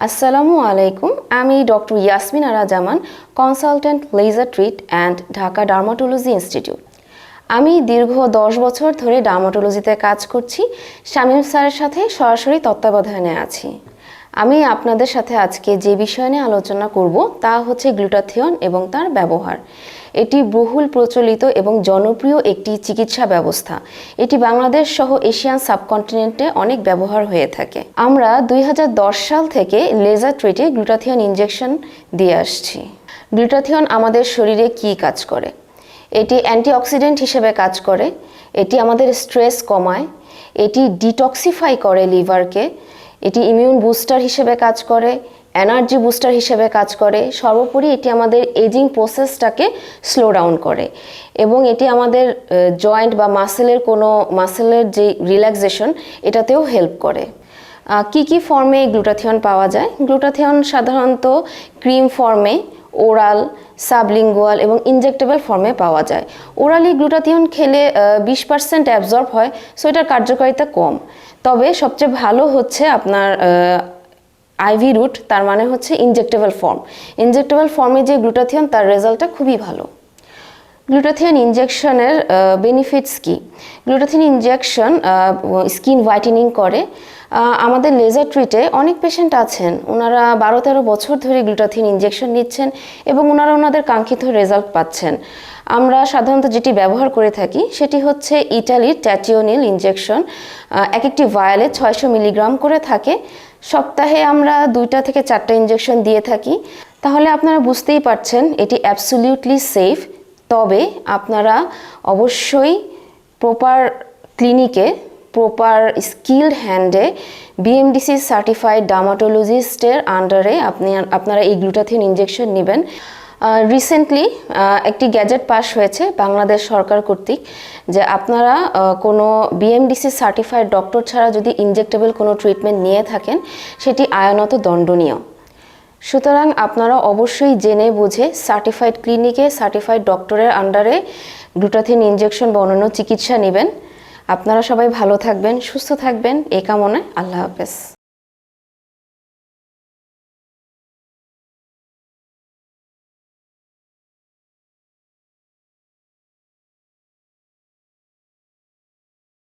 আসসালামু আলাইকুম, আমি doctor Yasmin Ara Zaman consultant laser treat and Dhaka dermatology institute আমি দীর্ঘ দশ বছর ধরে ডার্মাটোলজিতে কাজ করছি, শামীম স্যারের সাথে সরাসরি তত্ত্বাবধানে আছি। আমি আপনাদের সাথে আজকে যে বিষয় নিয়ে আলোচনা করব, তা হচ্ছে গ্লুটাথিয়ন এবং তার ব্যবহার। এটি বহুল প্রচলিত এবং জনপ্রিয় একটি চিকিৎসা ব্যবস্থা। এটি বাংলাদেশ সহ এশিয়ান সাবকন্টিনেন্টে অনেক ব্যবহার হয়ে থাকে। আমরা দুই হাজার দশ সাল থেকে লেজার ট্রিটে গ্লুটাথিয়ন ইনজেকশন দিয়ে আসছি। গ্লুটাথিয়ন আমাদের শরীরে কি কাজ করে? এটি অ্যান্টিঅক্সিডেন্ট হিসেবে কাজ করে। এটি আমাদের স্ট্রেস কমায়। এটি ডিটক্সিফাই করে লিভারকে। এটি ইমিউন বুস্টার হিসেবে কাজ করে এনার্জি বুস্টার হিসেবে কাজ করে। সর্বোপরি এটি আমাদের এজিং প্রসেসটাকে স্লো ডাউন করে এবং এটি আমাদের জয়েন্ট বা মাসেলের কোনো মাসেলের যে রিল্যাক্সেশন এটাতেও হেল্প করে। কি কি ফর্মে গ্লুটাথিয়ন পাওয়া যায়? গ্লুটাথিয়ন সাধারণত ক্রিম ফর্মে ওরাল, সাবলিঙ্গুয়াল এবং ইনজেক্টেবল ফর্মে পাওয়া যায়। ওরালি গ্লুটাথিয়ন খেলে বিশ পার্সেন্ট অ্যাবজর্ব হয় সো এটার কার্যকারিতা কম। তবে সবচেয়ে ভালো হচ্ছে আপনার আইভি রুট তার মানে হচ্ছে ইনজেক্টেবল ফর্ম ইনজেক্টেবল ফর্মে যে গ্লুটাথিয়ন, তার রেজাল্টটা খুবই ভালো। গ্লুটাথিয়ন ইনজেকশনের বেনিফিটস কি? গ্লুটাথিয়ন ইনজেকশন স্কিন হোয়াইটেনিং করে। আমাদের লেজার ট্রিটে অনেক পেশেন্ট আছেন। ওনারা বারো তেরো বছর ধরে গ্লুটাথিয়ন ইনজেকশন নিচ্ছেন এবং ওনারা ওনাদের কাঙ্ক্ষিত রেজাল্ট পাচ্ছেন। আমরা সাধারণত যেটি ব্যবহার করে থাকি, সেটি হচ্ছে ইটালির ট্যাটিওনিল ইনজেকশন এক একটি ভায়ালে ছয়শো মিলিগ্রাম করে থাকে। সপ্তাহে আমরা দুইটা থেকে চারটা ইনজেকশন দিয়ে থাকি। তাহলে আপনারা বুঝতেই পারছেন, এটি অ্যাবসলিউটলি সেফ তবে আপনারা অবশ্যই প্রপার ক্লিনিকে প্রপার স্কিল্ড হ্যান্ডে বিএমডিসি সার্টিফাইড ডার্মাটোলজিস্টের আন্ডারে আপনি আপনারা এই গ্লুটাথিন ইনজেকশন নেবেন। রিসেন্টলি একটি গ্যাজেট পাস হয়েছে বাংলাদেশ সরকার কর্তৃক, যে আপনারা কোনো বিএমডিসি সার্টিফাইড ডক্টর ছাড়া যদি ইনজেক্টেবল কোনো ট্রিটমেন্ট নিয়ে থাকেন, সেটি আয়নত দণ্ডনীয়। সুতরাং আপনারা অবশ্যই জেনে বুঝে সার্টিফাইড ক্লিনিকে সার্টিফাইড ডক্টরের আন্ডারে গ্লুটাথিন ইনজেকশন বা অন্যান্য চিকিৎসা নেবেন। আপনারা সবাই ভালো থাকবেন, সুস্থ থাকবেন। এ কামনায় আল্লাহ হাফেজ।